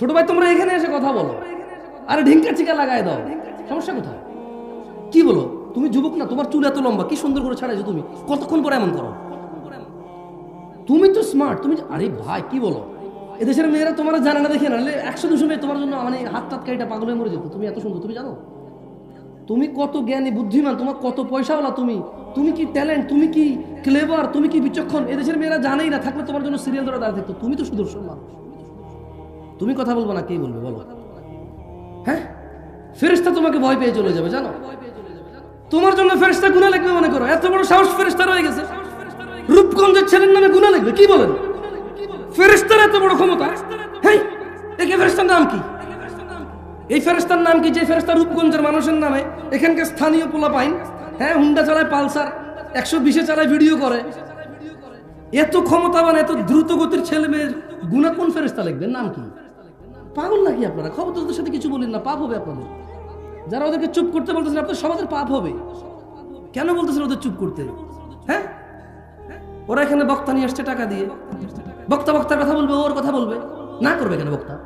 ছোট ভাই, তোমরা এখানে এসে কথা বলো। আরে ঢিঙ্কা চিকা লাগাই দাও। সমস্যা কোথায়? কি বলো? তুমি যুবক না, তোমার চুল এত লম্বা, কি সুন্দর করে ছাড়াইছো তুমি? কতক্ষণ পরে এমন করো? তুমি তো স্মার্ট তুমি আরে ভাই, কি বলো? এদেশের মেয়েরা তোমার জানে না দেখে না একশো দুশো মেয়ে তোমার জন্য মানে হাত টাত কাইটা পাগল হয়ে মরে যেত। তুমি এত সুন্দর, তুমি জানো? তুমি কত জ্ঞানী, বুদ্ধিমান, তোমার কত পয়সাওয়ালা তুমি? তুমি কি ট্যালেন্ট তুমি কি ক্লেভার তুমি কি বিচক্ষণ? এদেশের মেয়েরা জানেই না, থাকলে তোমার জন্য সিরিয়াল ধরে দাঁড়িয়ে থাকতো তুমি তো সুদর্শন মানুষ। তুমি কথা বলব না, কে বলবে, বলো। হ্যাঁ? ফেরেস্তা তোমাকে ভয় পেয়ে চলে যাবে, জানো? তোমার জন্য ফেরেস্তা গুণা লিখবে মনে করো। এত বড় সাহস ফেরেস্তা রয়ে গেছে। রূপগঞ্জের ছেলের নামে গুণা লিখবে, কি বলেন? ফেরেস্তার এত বড় ক্ষমতা? একে ফেরেস্তার নাম কি? এই ফেরেস্তার নাম কি? যে ফেরেস্তা রূপগঞ্জের মানুষের নামে এখানকার স্থানীয় পোলা পাইন হ্যাঁ হুন্ডা চালায় পালসার, একশো বিশে চালায় ভিডিও করে। এত ক্ষমতাবান, এত দ্রুত গতির ছেলে মেয়ের গুণা কোন ফেরেস্তা লিখবেন নাম কি? পাগল নাকি আপনারা? খবরদারদের সাথে কিছু বলেন না, পাপ হবে আপনাদের। যারা ওদেরকে চুপ করতে বলতেছেন আপনার সমাজের পাপ হবে। কেন বলতেছেন ওদের চুপ করতে? হ্যাঁ? ওরা এখানে বক্তা নিয়ে আসছে টাকা দিয়ে। বক্তা বক্তার কথা বলবে, ওর কথা বলবে। না করবে কেন বক্তা?